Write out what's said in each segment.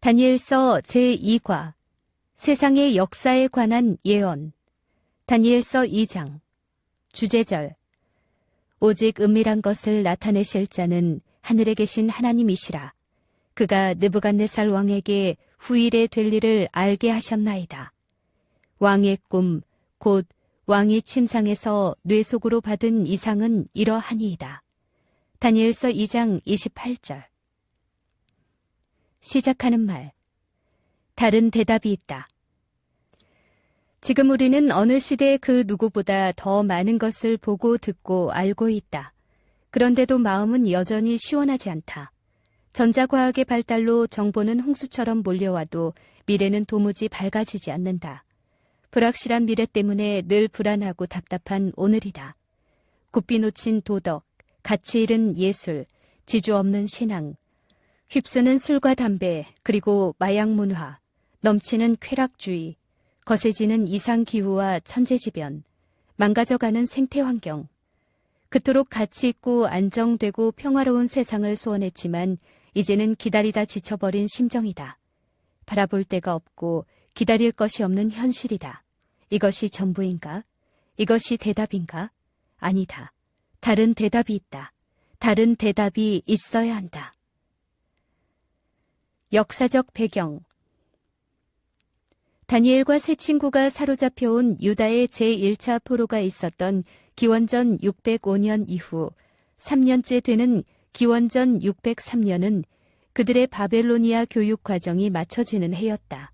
다니엘서 제2과 세상의 역사에 관한 예언 다니엘서 2장 주제절 오직 은밀한 것을 나타내실 자는 하늘에 계신 하나님이시라 그가 느부갓네살 왕에게 후일에 될 일을 알게 하셨나이다. 왕의 꿈, 곧 왕이 침상에서 뇌 속으로 받은 이상은 이러하니이다. 다니엘서 2장 28절 시작하는 말. 다른 대답이 있다. 지금 우리는 어느 시대 그 누구보다 더 많은 것을 보고 듣고 알고 있다. 그런데도 마음은 여전히 시원하지 않다. 전자과학의 발달로 정보는 홍수처럼 몰려와도 미래는 도무지 밝아지지 않는다. 불확실한 미래 때문에 늘 불안하고 답답한 오늘이다. 굽비 놓친 도덕, 가치 잃은 예술, 지주 없는 신앙, 휩쓰는 술과 담배, 그리고 마약 문화, 넘치는 쾌락주의, 거세지는 이상 기후와 천재지변, 망가져가는 생태 환경. 그토록 가치 있고 안정되고 평화로운 세상을 소원했지만 이제는 기다리다 지쳐버린 심정이다. 바라볼 데가 없고 기다릴 것이 없는 현실이다. 이것이 전부인가? 이것이 대답인가? 아니다. 다른 대답이 있다. 다른 대답이 있어야 한다. 역사적 배경 다니엘과 세 친구가 사로잡혀온 유다의 제1차 포로가 있었던 기원전 605년 이후 3년째 되는 기원전 603년은 그들의 바벨로니아 교육 과정이 마쳐지는 해였다.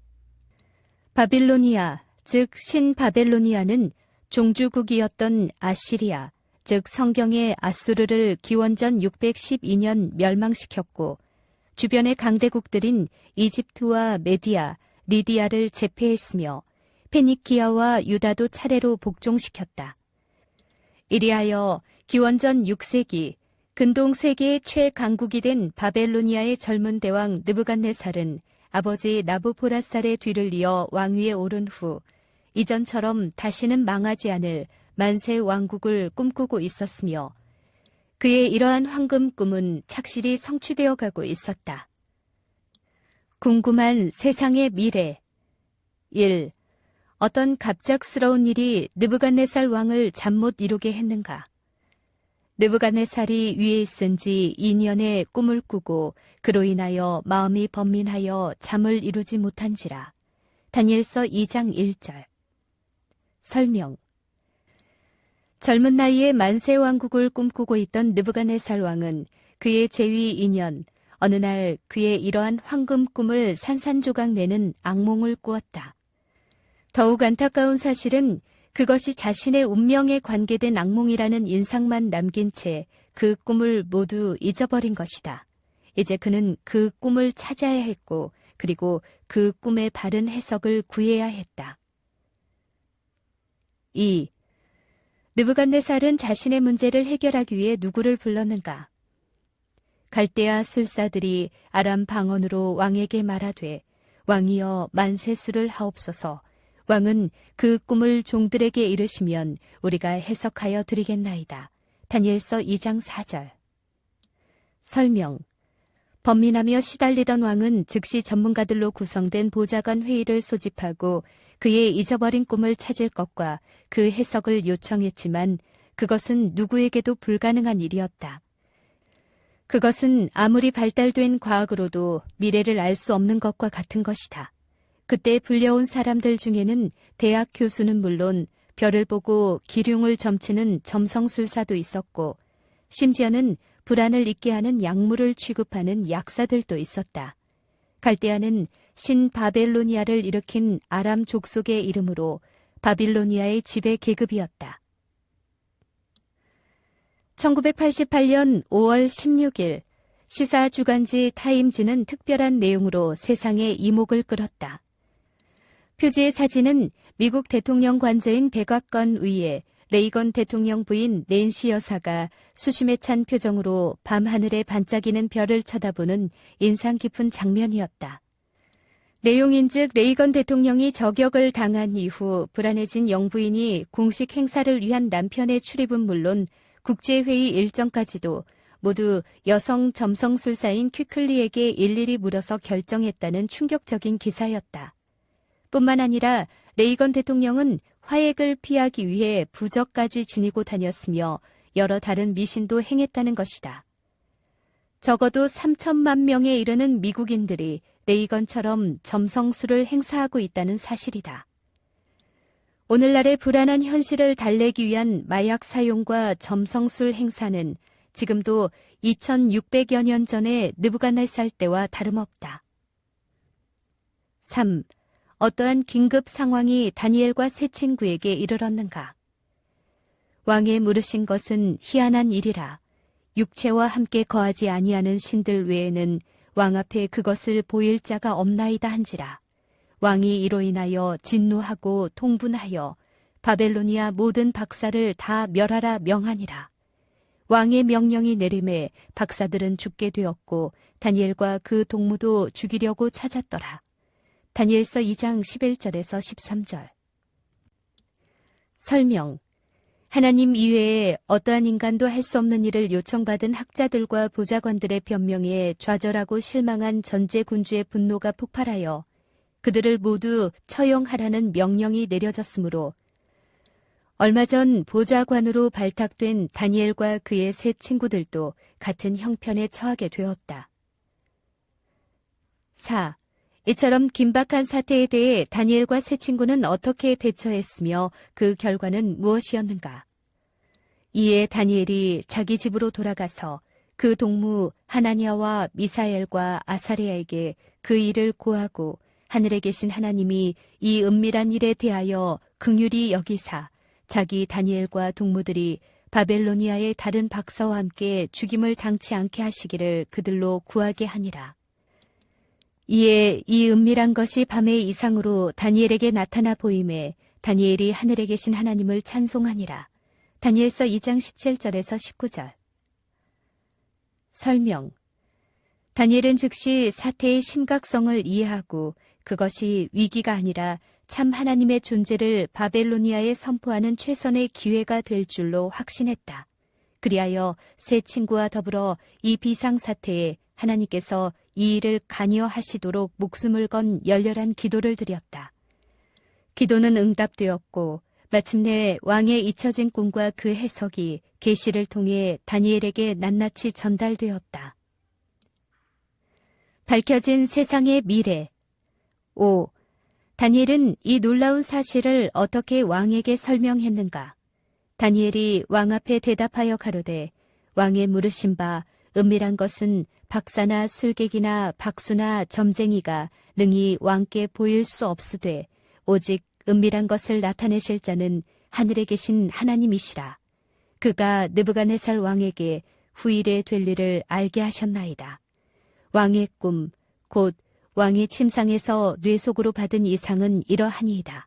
바빌로니아, 즉 신바벨로니아는 종주국이었던 아시리아, 즉 성경의 아수르를 기원전 612년 멸망시켰고 주변의 강대국들인 이집트와 메디아, 리디아를 제패했으며 페니키아와 유다도 차례로 복종시켰다. 이리하여 기원전 6세기 근동 세계의 최강국이 된 바벨로니아의 젊은 대왕 느부갓네살은 아버지 나부포라살의 뒤를 이어 왕위에 오른 후 이전처럼 다시는 망하지 않을 만세 왕국을 꿈꾸고 있었으며 그의 이러한 황금 꿈은 착실히 성취되어 가고 있었다. 궁금한 세상의 미래 1. 어떤 갑작스러운 일이 느부갓네살 왕을 잠 못 이루게 했는가? 느부갓네살이 위에 있은 지 2년의 꿈을 꾸고 그로 인하여 마음이 번민하여 잠을 이루지 못한지라. 다니엘서 2장 1절. 설명. 젊은 나이에 만세 왕국을 꿈꾸고 있던 느부갓네살 왕은 그의 재위 2년 어느 날 그의 이러한 황금 꿈을 산산조각 내는 악몽을 꾸었다. 더욱 안타까운 사실은 그것이 자신의 운명에 관계된 악몽이라는 인상만 남긴 채 그 꿈을 모두 잊어버린 것이다. 이제 그는 그 꿈을 찾아야 했고, 그리고 그 꿈의 바른 해석을 구해야 했다. 2. 느부갓네살은 자신의 문제를 해결하기 위해 누구를 불렀는가? 갈대아 술사들이 아람 방언으로 왕에게 말하되 왕이여 만세수를 하옵소서 왕은 그 꿈을 종들에게 이르시면 우리가 해석하여 드리겠나이다. 다니엘서 2장 4절. 설명. 번민하며 시달리던 왕은 즉시 전문가들로 구성된 보좌관 회의를 소집하고 그의 잊어버린 꿈을 찾을 것과 그 해석을 요청했지만 그것은 누구에게도 불가능한 일이었다. 그것은 아무리 발달된 과학으로도 미래를 알 수 없는 것과 같은 것이다. 그때 불려온 사람들 중에는 대학 교수는 물론 별을 보고 기륭을 점치는 점성술사도 있었고 심지어는 불안을 잊게 하는 약물을 취급하는 약사들도 있었다. 갈대아는 신바벨로니아를 일으킨 아람 족속의 이름으로 바빌로니아의 지배 계급이었다. 1988년 5월 16일 시사 주간지 타임즈는 특별한 내용으로 세상에 이목을 끌었다. 표지의 사진은 미국 대통령 관저인 백악관 위에 레이건 대통령 부인 낸시 여사가 수심에 찬 표정으로 밤하늘에 반짝이는 별을 쳐다보는 인상 깊은 장면이었다. 내용인즉 레이건 대통령이 저격을 당한 이후 불안해진 영부인이 공식 행사를 위한 남편의 출입은 물론 국제회의 일정까지도 모두 여성 점성술사인 퀴클리에게 일일이 물어서 결정했다는 충격적인 기사였다. 뿐만 아니라 레이건 대통령은 화액을 피하기 위해 부적까지 지니고 다녔으며 여러 다른 미신도 행했다는 것이다. 적어도 3천만 명에 이르는 미국인들이 레이건처럼 점성술을 행사하고 있다는 사실이다. 오늘날의 불안한 현실을 달래기 위한 마약 사용과 점성술 행사는 지금도 2600여 년 전의 느부갓네살 때와 다름없다. 3. 어떠한 긴급 상황이 다니엘과 세 친구에게 이르렀는가? 왕의 물으신 것은 희한한 일이라. 육체와 함께 거하지 아니하는 신들 외에는 왕 앞에 그것을 보일 자가 없나이다 한지라. 왕이 이로 인하여 진노하고 통분하여 바벨로니아 모든 박사를 다 멸하라 명하니라. 왕의 명령이 내림에 박사들은 죽게 되었고 다니엘과 그 동무도 죽이려고 찾았더라. 다니엘서 2장 11절에서 13절. 설명. 하나님 이외에 어떠한 인간도 할 수 없는 일을 요청받은 학자들과 보좌관들의 변명에 좌절하고 실망한 전제 군주의 분노가 폭발하여 그들을 모두 처형하라는 명령이 내려졌으므로 얼마 전 보좌관으로 발탁된 다니엘과 그의 세 친구들도 같은 형편에 처하게 되었다. 4. 이처럼 긴박한 사태에 대해 다니엘과 세 친구는 어떻게 대처했으며 그 결과는 무엇이었는가? 이에 다니엘이 자기 집으로 돌아가서 그 동무 하나니아와 미사엘과 아사리아에게 그 일을 고하고 하늘에 계신 하나님이 이 은밀한 일에 대하여 긍휼히 여기사 자기 다니엘과 동무들이 바벨로니아의 다른 박사와 함께 죽임을 당치 않게 하시기를 그들로 구하게 하니라. 이에 이 은밀한 것이 밤의 이상으로 다니엘에게 나타나 보임에 다니엘이 하늘에 계신 하나님을 찬송하니라. 다니엘서 2장 17절에서 19절. 설명. 다니엘은 즉시 사태의 심각성을 이해하고 그것이 위기가 아니라 참 하나님의 존재를 바벨로니아에 선포하는 최선의 기회가 될 줄로 확신했다. 그리하여 세 친구와 더불어 이 비상 사태에 하나님께서 이 일을 간여하시도록 목숨을 건 열렬한 기도를 드렸다. 기도는 응답되었고 마침내 왕의 잊혀진 꿈과 그 해석이 계시를 통해 다니엘에게 낱낱이 전달되었다. 밝혀진 세상의 미래 5. 다니엘은 이 놀라운 사실을 어떻게 왕에게 설명했는가? 다니엘이 왕 앞에 대답하여 가로되 왕의 물으신 바 은밀한 것은 박사나 술객이나 박수나 점쟁이가 능히 왕께 보일 수 없으되 오직 은밀한 것을 나타내실 자는 하늘에 계신 하나님이시라. 그가 느부갓네살 왕에게 후일에 될 일을 알게 하셨나이다. 왕의 꿈, 곧 왕이 침상에서 뇌 속으로 받은 이상은 이러하니이다.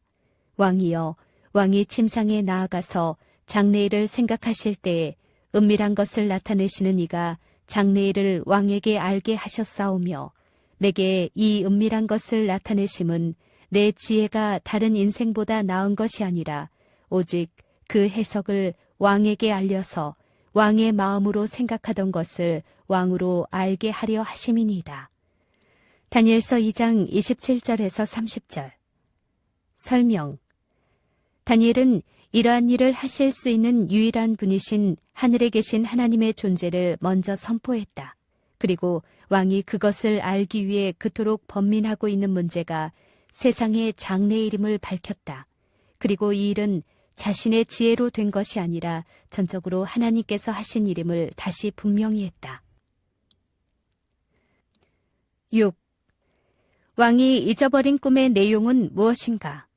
왕이여, 왕이 침상에 나아가서 장래일을 생각하실 때에 은밀한 것을 나타내시는 이가 장래일을 왕에게 알게 하셨사오며 내게 이 은밀한 것을 나타내심은 내 지혜가 다른 인생보다 나은 것이 아니라 오직 그 해석을 왕에게 알려서 왕의 마음으로 생각하던 것을 왕으로 알게 하려 하심이니이다. 다니엘서 2장 27절에서 30절. 설명. 다니엘은 이러한 일을 하실 수 있는 유일한 분이신 하늘에 계신 하나님의 존재를 먼저 선포했다. 그리고 왕이 그것을 알기 위해 그토록 번민하고 있는 문제가 세상의 장래이름을 밝혔다. 그리고 이 일은 자신의 지혜로 된 것이 아니라 전적으로 하나님께서 하신 일임을 다시 분명히 했다. 6. 왕이 잊어버린 꿈의 내용은 무엇인가?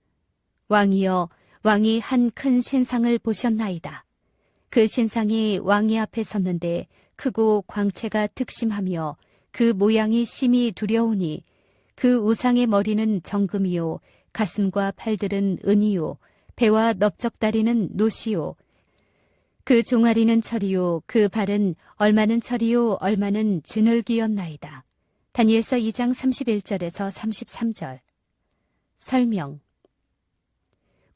왕이여, 왕이 한 큰 신상을 보셨나이다. 그 신상이 왕이 앞에 섰는데 크고 광채가 특심하며 그 모양이 심히 두려우니 그 우상의 머리는 정금이요 가슴과 팔들은 은이요 배와 넓적다리는 노시요 그 종아리는 철이요 그 발은 얼마는 철이요 얼마는 진흙이었나이다. 다니엘서 2장 31절에서 33절 설명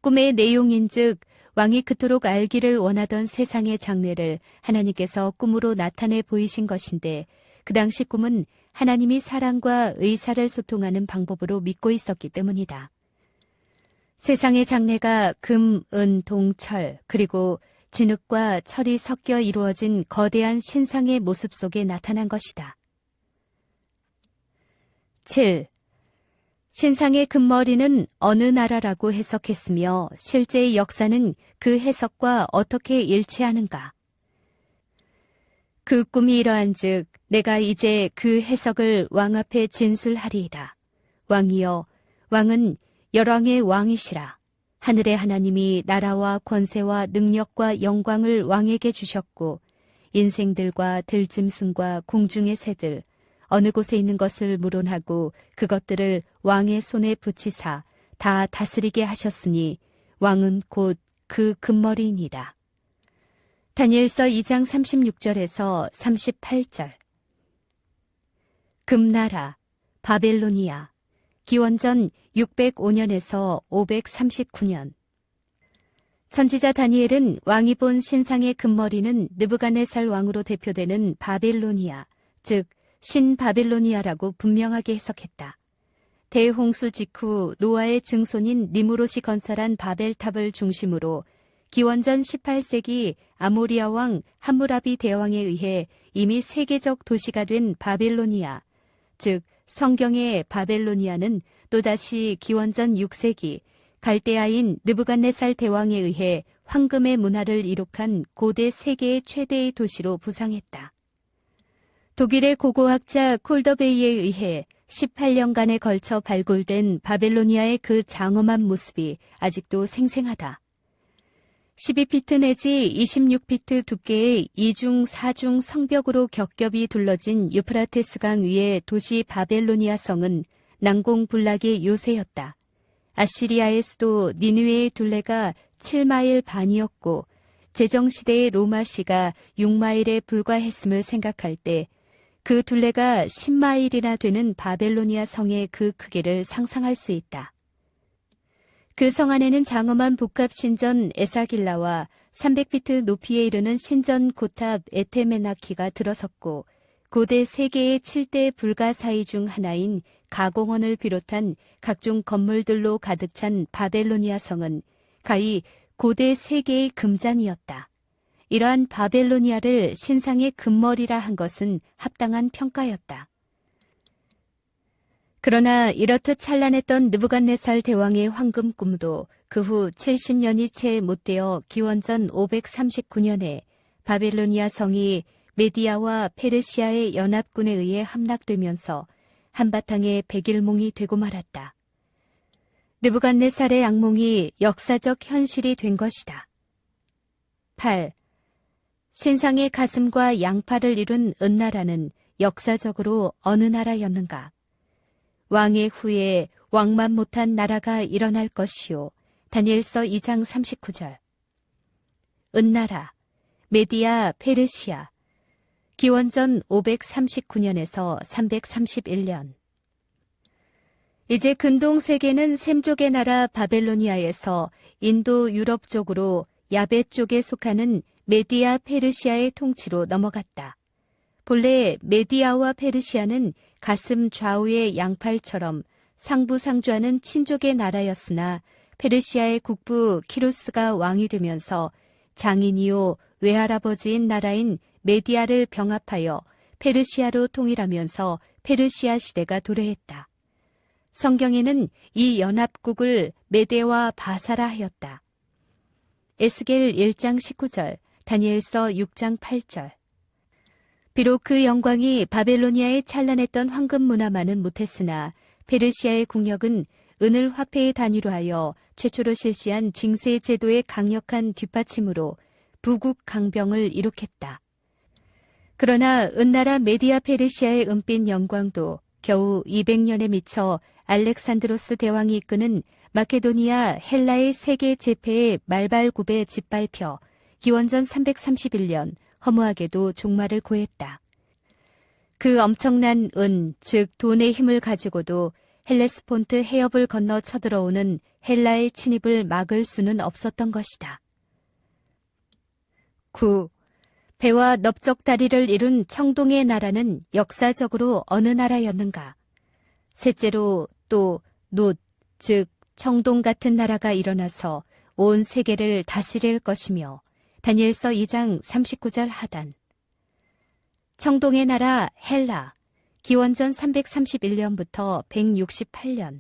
꿈의 내용인즉 왕이 그토록 알기를 원하던 세상의 장래를 하나님께서 꿈으로 나타내 보이신 것인데 그 당시 꿈은 하나님이 사랑과 의사를 소통하는 방법으로 믿고 있었기 때문이다. 세상의 장래가 금, 은, 동, 철, 그리고 진흙과 철이 섞여 이루어진 거대한 신상의 모습 속에 나타난 것이다. 7. 신상의 금머리는 어느 나라라고 해석했으며 실제의 역사는 그 해석과 어떻게 일치하는가? 그 꿈이 이러한 즉 내가 이제 그 해석을 왕 앞에 진술하리이다. 왕이여, 왕은 열왕의 왕이시라. 하늘의 하나님이 나라와 권세와 능력과 영광을 왕에게 주셨고 인생들과 들짐승과 공중의 새들 어느 곳에 있는 것을 물론하고 그것들을 왕의 손에 붙이사 다 다스리게 하셨으니 왕은 곧 그 금머리이니라. 다니엘서 2장 36절에서 38절 금나라 바벨로니아 기원전 605년에서 539년 선지자 다니엘은 왕이 본 신상의 금머리는 느부갓네살 왕으로 대표되는 바벨로니아, 즉 신바벨로니아라고 분명하게 해석했다. 대홍수 직후 노아의 증손인 니무롯이 건설한 바벨탑을 중심으로 기원전 18세기 아모리아 왕 함무라비 대왕에 의해 이미 세계적 도시가 된 바벨로니아, 즉 성경의 바벨로니아는 또다시 기원전 6세기 갈대아인 느부갓네살 대왕에 의해 황금의 문화를 이룩한 고대 세계의 최대의 도시로 부상했다. 독일의 고고학자 콜더베이에 의해 18년간에 걸쳐 발굴된 바벨로니아의 그 장엄한 모습이 아직도 생생하다. 12피트 내지 26피트 두께의 2중 4중 성벽으로 겹겹이 둘러진 유프라테스강 위의 도시 바벨로니아 성은 난공불락의 요새였다. 아시리아의 수도 니누에의 둘레가 7마일 반이었고 제정시대의 로마시가 6마일에 불과했음을 생각할 때 그 둘레가 10마일이나 되는 바벨로니아 성의 그 크기를 상상할 수 있다. 그 성 안에는 장엄한 복합 신전 에사길라와 300피트 높이에 이르는 신전 고탑 에테메나키가 들어섰고 고대 세계의 7대 불가사의 중 하나인 가공원을 비롯한 각종 건물들로 가득 찬 바벨로니아 성은 가히 고대 세계의 금잔이었다. 이러한 바벨로니아를 신상의 금머리라 한 것은 합당한 평가였다. 그러나 이렇듯 찬란했던 느부갓네살 대왕의 황금 꿈도 그 후 70년이 채 못되어 기원전 539년에 바벨로니아 성이 메디아와 페르시아의 연합군에 의해 함락되면서 한바탕의 백일몽이 되고 말았다. 느부갓네살의 악몽이 역사적 현실이 된 것이다. 8. 신상의 가슴과 양팔을 이룬 은나라는 역사적으로 어느 나라였는가? 왕의 후에 왕만 못한 나라가 일어날 것이요. 다니엘서 2장 39절. 은나라, 메디아, 페르시아. 기원전 539년에서 331년. 이제 근동 세계는 샘족의 나라 바벨로니아에서 인도 유럽 쪽으로 야베 쪽에 속하는 메디아 페르시아의 통치로 넘어갔다. 본래 메디아와 페르시아는 가슴 좌우의 양팔처럼 상부상조하는 친족의 나라였으나 페르시아의 국부 키루스가 왕이 되면서 장인이요 외할아버지인 나라인 메디아를 병합하여 페르시아로 통일하면서 페르시아 시대가 도래했다. 성경에는 이 연합국을 메데와 바사라 하였다. 에스겔 1장 19절, 다니엘서 6장 8절. 비록 그 영광이 바벨로니아에 찬란했던 황금 문화만은 못했으나 페르시아의 국력은 은을 화폐의 단위로 하여 최초로 실시한 징세 제도의 강력한 뒷받침으로 부국 강병을 이룩했다. 그러나 은나라 메디아 페르시아의 은빛 영광도 겨우 200년에 미쳐 알렉산드로스 대왕이 이끄는 마케도니아 헬라의 세계 제패의 말발굽에 짓밟혀 기원전 331년 허무하게도 종말을 고했다. 그 엄청난 은, 즉 돈의 힘을 가지고도 헬레스폰트 해협을 건너 쳐들어오는 헬라의 침입을 막을 수는 없었던 것이다. 9. 배와 넓적다리를 이룬 청동의 나라는 역사적으로 어느 나라였는가? 셋째로 또 노, 즉 청동 같은 나라가 일어나서 온 세계를 다스릴 것이며 다니엘서 2장 39절 하단. 청동의 나라 헬라, 기원전 331년부터 168년.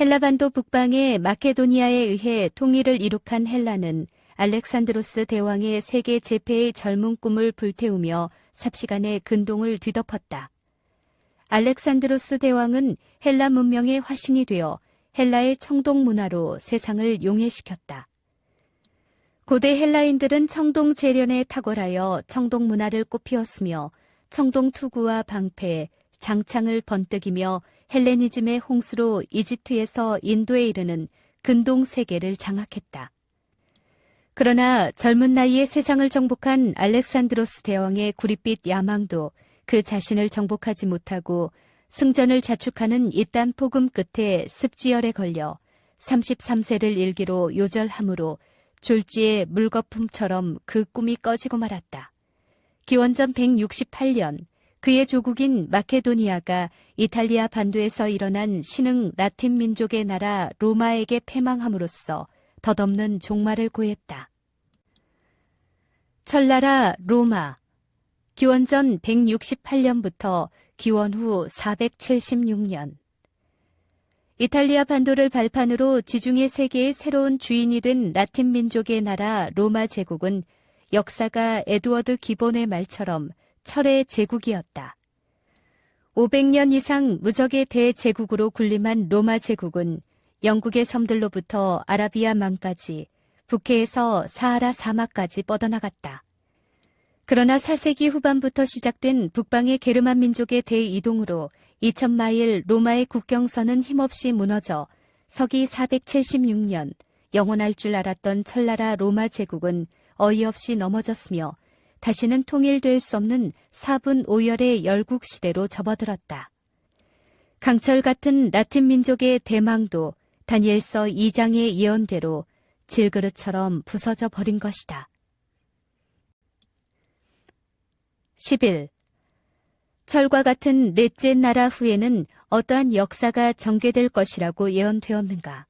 헬라반도 북방의 마케도니아에 의해 통일을 이룩한 헬라는 알렉산드로스 대왕의 세계 제패의 젊은 꿈을 불태우며 삽시간에 근동을 뒤덮었다. 알렉산드로스 대왕은 헬라 문명의 화신이 되어 헬라의 청동 문화로 세상을 용해시켰다. 고대 헬라인들은 청동 재련에 탁월하여 청동 문화를 꽃피웠으며 청동 투구와 방패, 장창을 번뜩이며 헬레니즘의 홍수로 이집트에서 인도에 이르는 근동 세계를 장악했다. 그러나 젊은 나이에 세상을 정복한 알렉산드로스 대왕의 구릿빛 야망도 그 자신을 정복하지 못하고 승전을 자축하는 이딴 폭음 끝에 습지열에 걸려 33세를 일기로 요절함으로 졸지의 물거품처럼 그 꿈이 꺼지고 말았다. 기원전 168년 그의 조국인 마케도니아가 이탈리아 반도에서 일어난 신흥 라틴 민족의 나라 로마에게 패망함으로써 덧없는 종말을 고했다. 철나라 로마 기원전 168년부터 기원 후 476년 이탈리아 반도를 발판으로 지중해 세계의 새로운 주인이 된 라틴 민족의 나라 로마 제국은 역사가 에드워드 기본의 말처럼 철의 제국이었다. 500년 이상 무적의 대제국으로 군림한 로마 제국은 영국의 섬들로부터 아라비아 망까지 북해에서 사하라 사막까지 뻗어나갔다. 그러나 4세기 후반부터 시작된 북방의 게르만 민족의 대이동으로 2000마일 로마의 국경선은 힘없이 무너져 서기 476년 영원할 줄 알았던 철나라 로마 제국은 어이없이 넘어졌으며 다시는 통일될 수 없는 사분 오열의 열국 시대로 접어들었다. 강철 같은 라틴 민족의 대망도 다니엘서 2장의 예언대로 질그릇처럼 부서져 버린 것이다. 11. 철과 같은 넷째 나라 후에는 어떠한 역사가 전개될 것이라고 예언되었는가?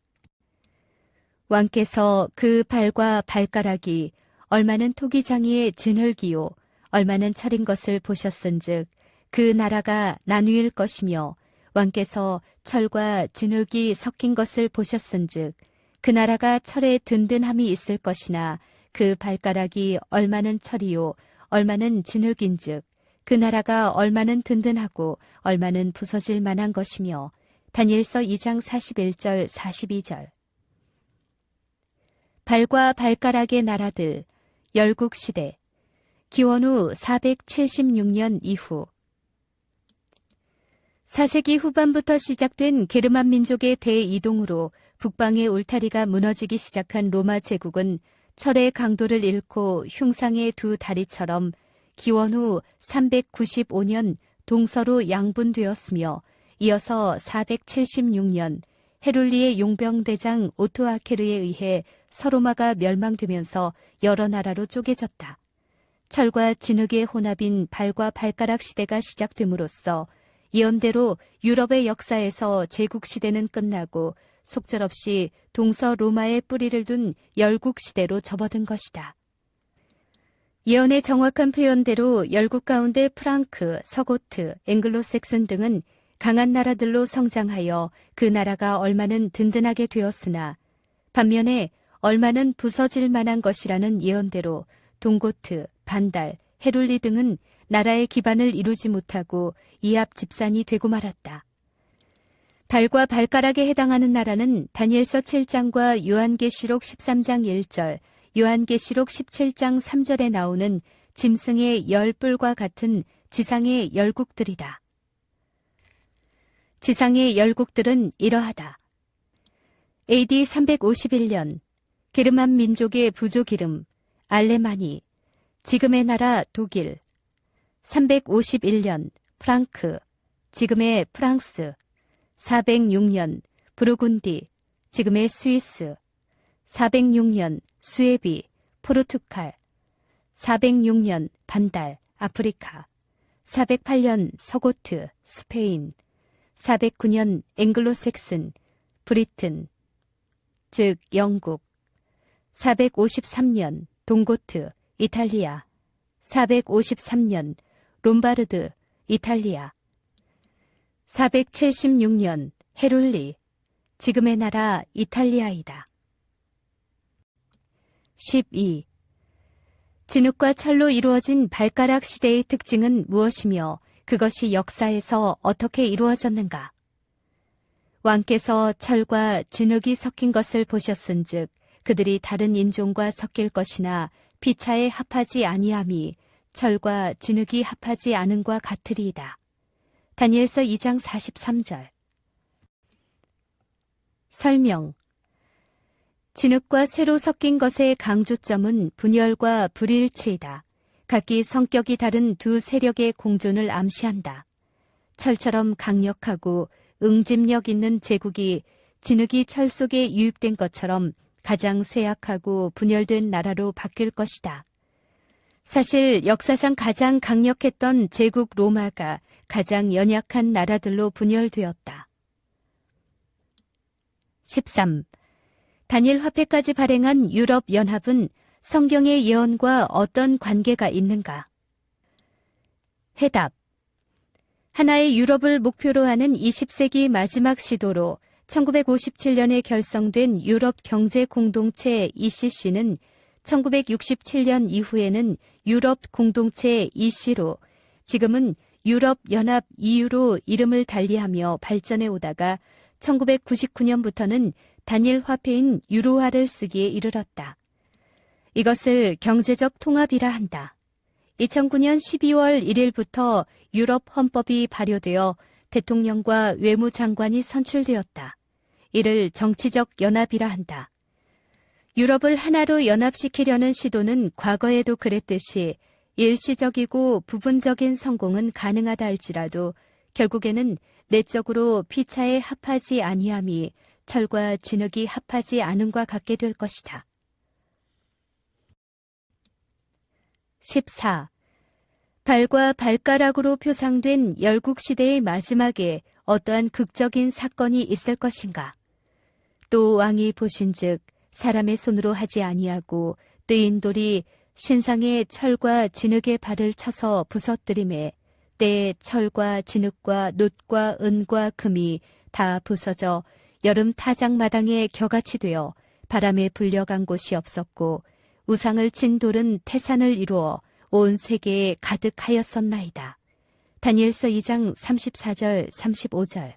왕께서 그 발과 발가락이 얼마는 토기장이의 진흙이요 얼마는 철인 것을 보셨은즉 그 나라가 나누일 것이며 왕께서 철과 진흙이 섞인 것을 보셨은즉 그 나라가 철에 든든함이 있을 것이나 그 발가락이 얼마는 철이요 얼마는 진흙인즉 그 나라가 얼마는 든든하고 얼마는 부서질 만한 것이며 다니엘서 2장 41절 42절. 발과 발가락의 나라들 열국 시대. 기원 후 476년 이후. 4세기 후반부터 시작된 게르만 민족의 대이동으로 북방의 울타리가 무너지기 시작한 로마 제국은 철의 강도를 잃고 흉상의 두 다리처럼 기원 후 395년 동서로 양분되었으며 이어서 476년 헤룰리의 용병대장 오토아케르에 의해 서로마가 멸망되면서 여러 나라로 쪼개졌다. 철과 진흙의 혼합인 발과 발가락 시대가 시작됨으로써 예언대로 유럽의 역사에서 제국 시대는 끝나고 속절없이 동서 로마의 뿌리를 둔 열국 시대로 접어든 것이다. 예언의 정확한 표현대로 열국 가운데 프랑크, 서고트, 앵글로색슨 등은 강한 나라들로 성장하여 그 나라가 얼마는 든든하게 되었으나 반면에 얼마는 부서질 만한 것이라는 예언대로 동고트, 반달, 헤룰리 등은 나라의 기반을 이루지 못하고 이합 집산이 되고 말았다. 발과 발가락에 해당하는 나라는 다니엘서 7장과 요한계시록 13장 1절, 요한계시록 17장 3절에 나오는 짐승의 열 뿔과 같은 지상의 열국들이다. 지상의 열국들은 이러하다. AD 351년 게르만 민족의 부족 이름 알레마니, 지금의 나라 독일, 351년 프랑크, 지금의 프랑스, 406년 부르군디, 지금의 스위스, 406년 수에비, 포르투갈, 406년 반달, 아프리카. 408년 서고트, 스페인. 409년 앵글로색슨, 브리튼. 즉, 영국. 453년 동고트, 이탈리아. 453년 롬바르드, 이탈리아. 476년 헤룰리, 지금의 나라 이탈리아이다. 12. 진흙과 철로 이루어진 발가락 시대의 특징은 무엇이며 그것이 역사에서 어떻게 이루어졌는가? 왕께서 철과 진흙이 섞인 것을 보셨은즉 그들이 다른 인종과 섞일 것이나 피차에 합하지 아니함이 철과 진흙이 합하지 않은과 같으리이다. 다니엘서 2장 43절 설명 진흙과 쇠로 섞인 것의 강조점은 분열과 불일치이다. 각기 성격이 다른 두 세력의 공존을 암시한다. 철처럼 강력하고 응집력 있는 제국이 진흙이 철 속에 유입된 것처럼 가장 쇠약하고 분열된 나라로 바뀔 것이다. 사실 역사상 가장 강력했던 제국 로마가 가장 연약한 나라들로 분열되었다. 13. 단일 화폐까지 발행한 유럽 연합은 성경의 예언과 어떤 관계가 있는가? 해답. 하나의 유럽을 목표로 하는 20세기 마지막 시도로 1957년에 결성된 유럽 경제 공동체 ECC는 1967년 이후에는 유럽 공동체 EC로 지금은 유럽 연합 EU로 이름을 달리하며 발전해 오다가 1999년부터는 단일 화폐인 유로화를 쓰기에 이르렀다. 이것을 경제적 통합이라 한다. 2009년 12월 1일부터 유럽 헌법이 발효되어 대통령과 외무장관이 선출되었다. 이를 정치적 연합이라 한다. 유럽을 하나로 연합시키려는 시도는 과거에도 그랬듯이 일시적이고 부분적인 성공은 가능하다 할지라도 결국에는 내적으로 피차에 합하지 아니함이 철과 진흙이 합하지 않음과 같게 될 것이다. 14. 발과 발가락으로 표상된 열국시대의 마지막에 어떠한 극적인 사건이 있을 것인가? 또 왕이 보신즉 사람의 손으로 하지 아니하고 뜨인 돌이 신상의 철과 진흙의 발을 쳐서 부서뜨림에 때에 철과 진흙과 놋과 은과 금이 다 부서져 여름 타작 마당에 겨같이 되어 바람에 불려간 곳이 없었고 우상을 친 돌은 태산을 이루어 온 세계에 가득하였었나이다. 다니엘서 2장 34절 35절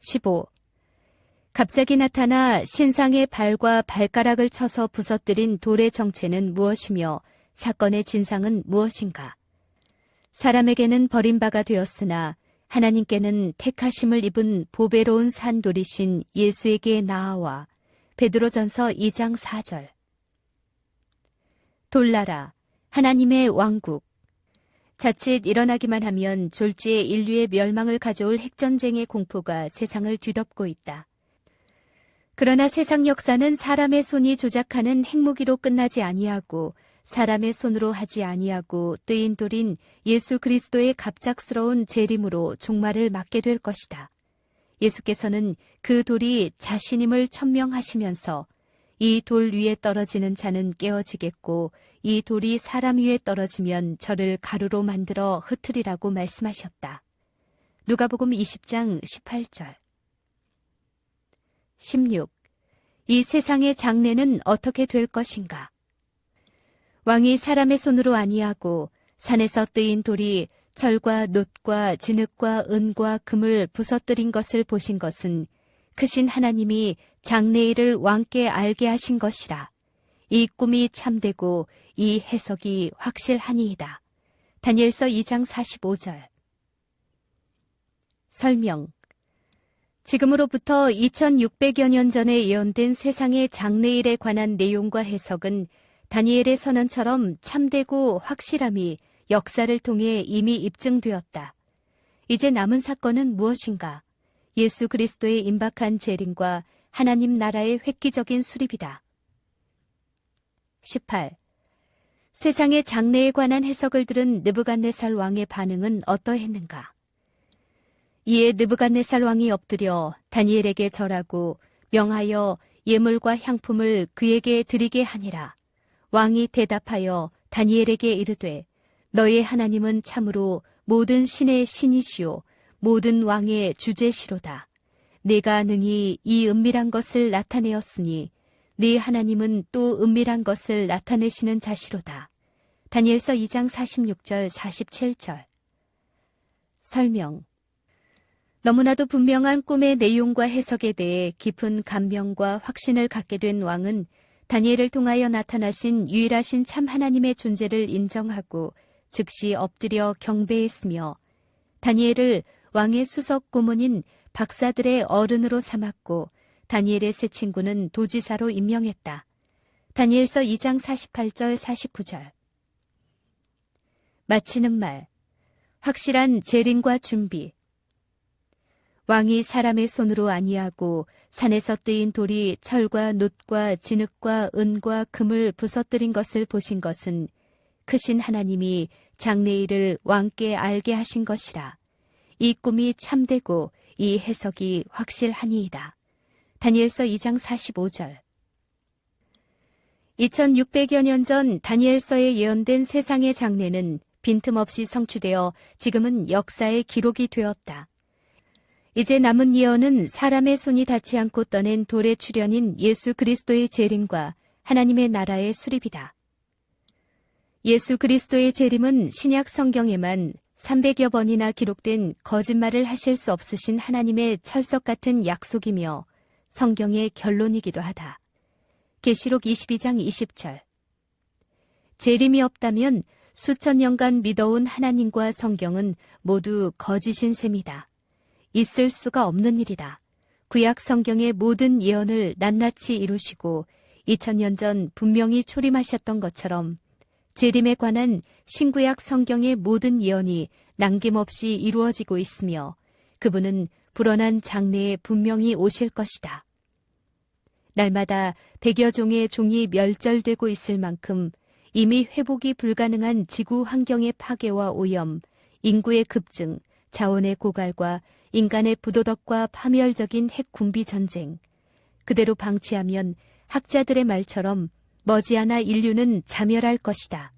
15. 갑자기 나타나 신상의 발과 발가락을 쳐서 부서뜨린 돌의 정체는 무엇이며 사건의 진상은 무엇인가? 사람에게는 버림바가 되었으나 하나님께는 택하심을 입은 보배로운 산돌이신 예수에게 나아와 베드로전서 2장 4절 돌나라 하나님의 왕국 자칫 일어나기만 하면 졸지에 인류의 멸망을 가져올 핵전쟁의 공포가 세상을 뒤덮고 있다. 그러나 세상 역사는 사람의 손이 조작하는 핵무기로 끝나지 아니하고 사람의 손으로 하지 아니하고 뜨인 돌인 예수 그리스도의 갑작스러운 재림으로 종말을 맞게 될 것이다. 예수께서는 그 돌이 자신임을 천명하시면서 이 돌 위에 떨어지는 자는 깨어지겠고 이 돌이 사람 위에 떨어지면 저를 가루로 만들어 흩으리라고 말씀하셨다. 누가복음 20장 18절 16. 이 세상의 장래는 어떻게 될 것인가? 왕이 사람의 손으로 아니하고 산에서 뜨인 돌이 철과 놋과 진흙과 은과 금을 부서뜨린 것을 보신 것은 크신 하나님이 장래일을 왕께 알게 하신 것이라. 이 꿈이 참되고 이 해석이 확실하니이다. 다니엘서 2장 45절 설명 지금으로부터 2600여 년 전에 예언된 세상의 장래일에 관한 내용과 해석은 다니엘의 선언처럼 참되고 확실함이 역사를 통해 이미 입증되었다. 이제 남은 사건은 무엇인가? 예수 그리스도의 임박한 재림과 하나님 나라의 획기적인 수립이다. 18. 세상의 장래에 관한 해석을 들은 느부갓네살 왕의 반응은 어떠했는가? 이에 느부갓네살 왕이 엎드려 다니엘에게 절하고 명하여 예물과 향품을 그에게 드리게 하니라. 왕이 대답하여 다니엘에게 이르되 너의 하나님은 참으로 모든 신의 신이시오 모든 왕의 주제시로다. 내가 능히 이 은밀한 것을 나타내었으니 네 하나님은 또 은밀한 것을 나타내시는 자시로다. 다니엘서 2장 46절 47절 설명 너무나도 분명한 꿈의 내용과 해석에 대해 깊은 감명과 확신을 갖게 된 왕은 다니엘을 통하여 나타나신 유일하신 참 하나님의 존재를 인정하고 즉시 엎드려 경배했으며 다니엘을 왕의 수석 고문인 박사들의 어른으로 삼았고 다니엘의 새 친구는 도지사로 임명했다. 다니엘서 2장 48절 49절. 마치는 말. 확실한 재림과 준비 왕이 사람의 손으로 아니하고 산에서 뜨인 돌이 철과 놋과 진흙과 은과 금을 부서뜨린 것을 보신 것은 크신 하나님이 장래일을 왕께 알게 하신 것이라. 이 꿈이 참되고 이 해석이 확실하니이다. 다니엘서 2장 45절 2600여 년 전 다니엘서에 예언된 세상의 장래는 빈틈없이 성취되어 지금은 역사의 기록이 되었다. 이제 남은 예언은 사람의 손이 닿지 않고 떠낸 돌의 출현인 예수 그리스도의 재림과 하나님의 나라의 수립이다. 예수 그리스도의 재림은 신약 성경에만 300여 번이나 기록된 거짓말을 하실 수 없으신 하나님의 철석 같은 약속이며 성경의 결론이기도 하다. 계시록 22장 20절 재림이 없다면 수천 년간 믿어온 하나님과 성경은 모두 거짓인 셈이다. 있을 수가 없는 일이다. 구약 성경의 모든 예언을 낱낱이 이루시고 2000년 전 분명히 초림하셨던 것처럼 재림에 관한 신구약 성경의 모든 예언이 남김없이 이루어지고 있으며 그분은 불어난 장래에 분명히 오실 것이다. 날마다 백여 종의 종이 멸절되고 있을 만큼 이미 회복이 불가능한 지구 환경의 파괴와 오염, 인구의 급증, 자원의 고갈과 인간의 부도덕과 파멸적인 핵 군비 전쟁. 그대로 방치하면 학자들의 말처럼 머지않아 인류는 자멸할 것이다.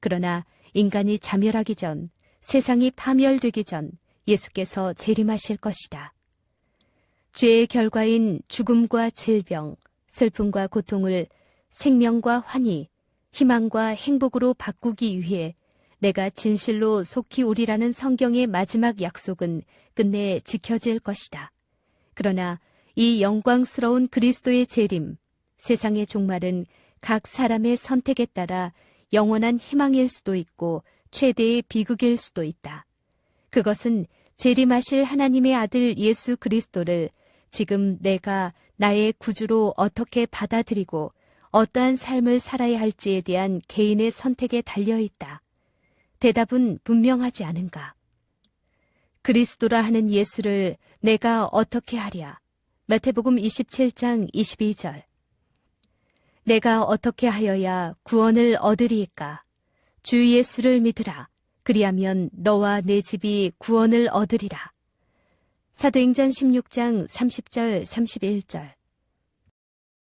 그러나 인간이 자멸하기 전, 세상이 파멸되기 전 예수께서 재림하실 것이다. 죄의 결과인 죽음과 질병, 슬픔과 고통을 생명과 환희, 희망과 행복으로 바꾸기 위해 내가 진실로 속히 오리라는 성경의 마지막 약속은 끝내 지켜질 것이다. 그러나 이 영광스러운 그리스도의 재림, 세상의 종말은 각 사람의 선택에 따라 영원한 희망일 수도 있고 최대의 비극일 수도 있다. 그것은 재림하실 하나님의 아들 예수 그리스도를 지금 내가 나의 구주로 어떻게 받아들이고 어떠한 삶을 살아야 할지에 대한 개인의 선택에 달려 있다. 대답은 분명하지 않은가? 그리스도라 하는 예수를 내가 어떻게 하랴? 마태복음 27장 22절. 내가 어떻게 하여야 구원을 얻으리이까? 주 예수를 믿으라. 그리하면 너와 내 집이 구원을 얻으리라. 사도행전 16장 30절 31절.